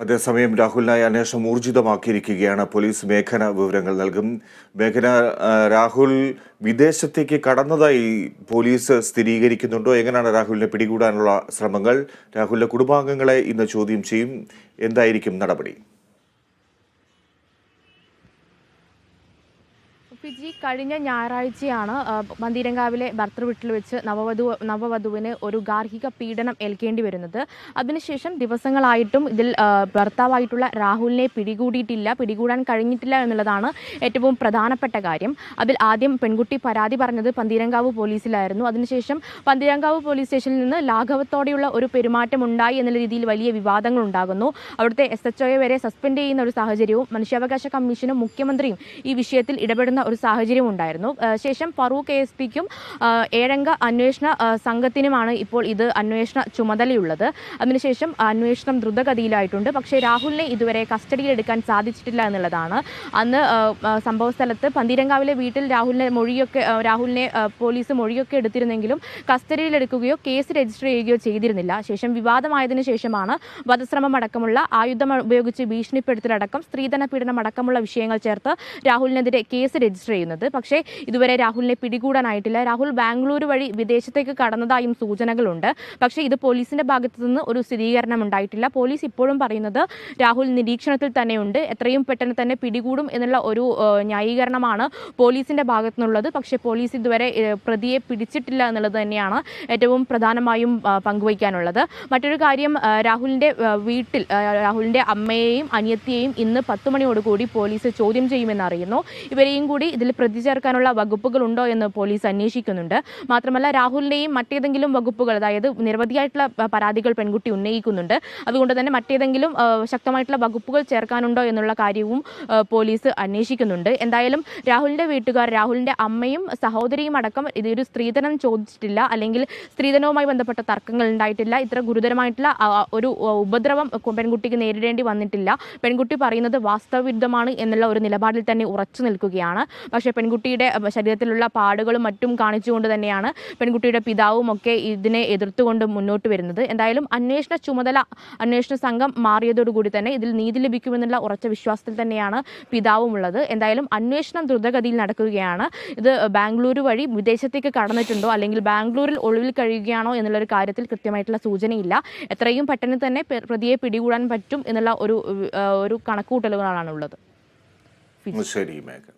അതേസമയം രാഹുലിനായി അന്വേഷണം ഊർജിതമാക്കിയിരിക്കുകയാണ്. പോലീസ് മേഘന വിവരങ്ങൾ നൽകും. മേഘന രാഹുൽ വിദേശത്തേക്ക് കടന്നതായി പോലീസ് സ്ഥിരീകരിക്കുന്നുണ്ടോ? എങ്ങനെയാണ് രാഹുലിനെ പിടികൂടാനുള്ള ശ്രമങ്ങൾ? രാഹുലിന്റെ കുടുംബാംഗങ്ങളെ ഇന്ന് ചോദ്യം ചെയ്യും. എന്തായിരിക്കും നടപടി? ഫിജി കഴിഞ്ഞ ഞായറാഴ്ചയാണ് മന്ദിരങ്കാവിലെ ഭർത്തൃവീട്ടിൽ വെച്ച് നവവധു നവവധുവിന് ഒരു ഗാർഹിക പീഡനം ഏൽക്കേണ്ടി വരുന്നത്. അതിനുശേഷം ദിവസങ്ങളായിട്ടും ഇതിൽ ഭർത്താവായിട്ടുള്ള രാഹുലിനെ പിടികൂടിയിട്ടില്ല പിടികൂടാൻ കഴിഞ്ഞിട്ടില്ല എന്നുള്ളതാണ് ഏറ്റവും പ്രധാനപ്പെട്ട കാര്യം. അതിൽ ആദ്യം പെൺകുട്ടി പരാതി പറഞ്ഞത് പന്തീരങ്കാവ് പോലീസിലായിരുന്നു. അതിനുശേഷം പന്തീരങ്കാവ് പോലീസ് സ്റ്റേഷനിൽ നിന്ന് ലാഘവത്തോടെയുള്ള ഒരു പെരുമാറ്റം ഉണ്ടായി എന്നുള്ള രീതിയിൽ വലിയ വിവാദങ്ങൾ ഉണ്ടാകുന്നു. അവിടുത്തെ എസ് എച്ച് ഒയെ വരെ സസ്പെൻഡ് ചെയ്യുന്ന ഒരു സാഹചര്യവും മനുഷ്യാവകാശ കമ്മീഷനും മുഖ്യമന്ത്രിയും ഈ വിഷയത്തിൽ ഇടപെടുന്ന ഒരു സാഹചര്യം ഉണ്ടായിരുന്നു ശേഷം ഫറൂഖ് എ എസ് പിക്കും ഏഴംഗ അന്വേഷണ സംഘത്തിനുമാണ് ഇപ്പോൾ ഇത് അന്വേഷണ ചുമതലയുള്ളത്. അതിനുശേഷം അന്വേഷണം ദ്രുതഗതിയിലായിട്ടുണ്ട്. പക്ഷേ രാഹുലിനെ ഇതുവരെ കസ്റ്റഡിയിലെടുക്കാൻ സാധിച്ചിട്ടില്ല എന്നുള്ളതാണ്. അന്ന് സംഭവ സ്ഥലത്ത് പന്തീരങ്കാവിലെ വീട്ടിൽ രാഹുലിനെ മൊഴിയൊക്കെ രാഹുലിനെ പോലീസ് മൊഴിയൊക്കെ എടുത്തിരുന്നെങ്കിലും കസ്റ്റഡിയിലെടുക്കുകയോ കേസ് രജിസ്റ്റർ ചെയ്യുകയോ ചെയ്തിരുന്നില്ല. ശേഷം വിവാദമായതിനു ശേഷമാണ് വധശ്രമം അടക്കമുള്ള ആയുധം ഉപയോഗിച്ച് ഭീഷണിപ്പെടുത്തലടക്കം സ്ത്രീധന പീഡനം അടക്കമുള്ള വിഷയങ്ങൾ ചേർത്ത് രാഹുലിനെതിരെ കേസ് രജിസ്റ്റർ ചെയ്യുന്നത്. പക്ഷേ ഇതുവരെ രാഹുലിനെ പിടികൂടാനായിട്ടില്ല. രാഹുൽ ബാംഗ്ലൂർ വഴി വിദേശത്തേക്ക് കടന്നതായും സൂചനകളുണ്ട്. പക്ഷേ ഇത് പോലീസിന്റെ ഭാഗത്തു നിന്ന് ഒരു സ്ഥിരീകരണം ഉണ്ടായിട്ടില്ല. പോലീസ് ഇപ്പോഴും പറയുന്നത് രാഹുൽ നിരീക്ഷണത്തിൽ തന്നെയുണ്ട്. എത്രയും പെട്ടെന്ന് തന്നെ പിടികൂടും എന്നുള്ള ഒരു ന്യായീകരണമാണ് പോലീസിന്റെ ഭാഗത്തു നിന്നുള്ളത് പക്ഷേ പോലീസ് ഇതുവരെ പ്രതിയെ പിടിച്ചിട്ടില്ല എന്നുള്ളത് തന്നെയാണ് ഏറ്റവും പ്രധാനമായും പങ്കുവയ്ക്കാനുള്ളത്. മറ്റൊരു കാര്യം രാഹുലിന്റെ വീട്ടിൽ രാഹുലിന്റെ അമ്മയെയും അനിയത്തിയെയും ഇന്ന് പത്ത് മണിയോടുകൂടി പോലീസ് ചോദ്യം ചെയ്യുമെന്ന് അറിയുന്നു. ഇവരെയും കൂടി ഇതിൽ പ്രതി ചേർക്കാനുള്ള വകുപ്പുകൾ ഉണ്ടോ എന്ന് പോലീസ് അന്വേഷിക്കുന്നുണ്ട്. മാത്രമല്ല രാഹുലിന്റെയും മറ്റേതെങ്കിലും വകുപ്പുകൾ അതായത് നിരവധിയായിട്ടുള്ള പരാതികൾ പെൺകുട്ടി ഉന്നയിക്കുന്നുണ്ട്. അതുകൊണ്ട് തന്നെ മറ്റേതെങ്കിലും ശക്തമായിട്ടുള്ള വകുപ്പുകൾ ചേർക്കാനുണ്ടോ എന്നുള്ള കാര്യവും പോലീസ് അന്വേഷിക്കുന്നുണ്ട്. എന്തായാലും രാഹുലിന്റെ വീട്ടുകാർ രാഹുലിന്റെ അമ്മയും സഹോദരിയും അടക്കം ഇതൊരു സ്ത്രീധനം ചോദിച്ചിട്ടില്ല. അല്ലെങ്കിൽ സ്ത്രീധനവുമായി ബന്ധപ്പെട്ട തർക്കങ്ങൾ ഉണ്ടായിട്ടില്ല. ഇത്ര ഗുരുതരമായിട്ടുള്ള ഒരു ഉപദ്രവം പെൺകുട്ടിക്ക് നേരിടേണ്ടി വന്നിട്ടില്ല. പെൺകുട്ടി പറയുന്നത് വാസ്തവവിരുദ്ധമാണ് എന്നുള്ള ഒരു നിലപാടിൽ തന്നെ ഉറച്ചു നിൽക്കുകയാണ്. പക്ഷേ പെൺകുട്ടിയുടെ ശരീരത്തിലുള്ള പാടുകളും മറ്റും കാണിച്ചുകൊണ്ട് തന്നെയാണ് പെൺകുട്ടിയുടെ പിതാവും ഒക്കെ ഇതിനെ എതിർത്തുകൊണ്ട് മുന്നോട്ട് വരുന്നത്. എന്തായാലും അന്വേഷണ ചുമതല അന്വേഷണ സംഘം മാറിയതോടുകൂടി തന്നെ ഇതിൽ നീതി ലഭിക്കുമെന്നുള്ള ഉറച്ച വിശ്വാസത്തിൽ തന്നെയാണ് പിതാവും ഉള്ളത്. എന്തായാലും അന്വേഷണം ദ്രുതഗതിയിൽ നടക്കുകയാണ്. ഇത് ബാംഗ്ലൂർ വഴി വിദേശത്തേക്ക് കടന്നിട്ടുണ്ടോ അല്ലെങ്കിൽ ബാംഗ്ലൂരിൽ ഒളിവിൽ കഴിയുകയാണോ എന്നുള്ള ഒരു കാര്യത്തിൽ കൃത്യമായിട്ടുള്ള സൂചനയില്ല. എത്രയും പെട്ടെന്ന് തന്നെ പ്രതിയെ പിടികൂടാൻ പറ്റും എന്നുള്ള ഒരു ഒരു കണക്കുകൂട്ടലുകളാണുള്ളത് ശരി മേഘന.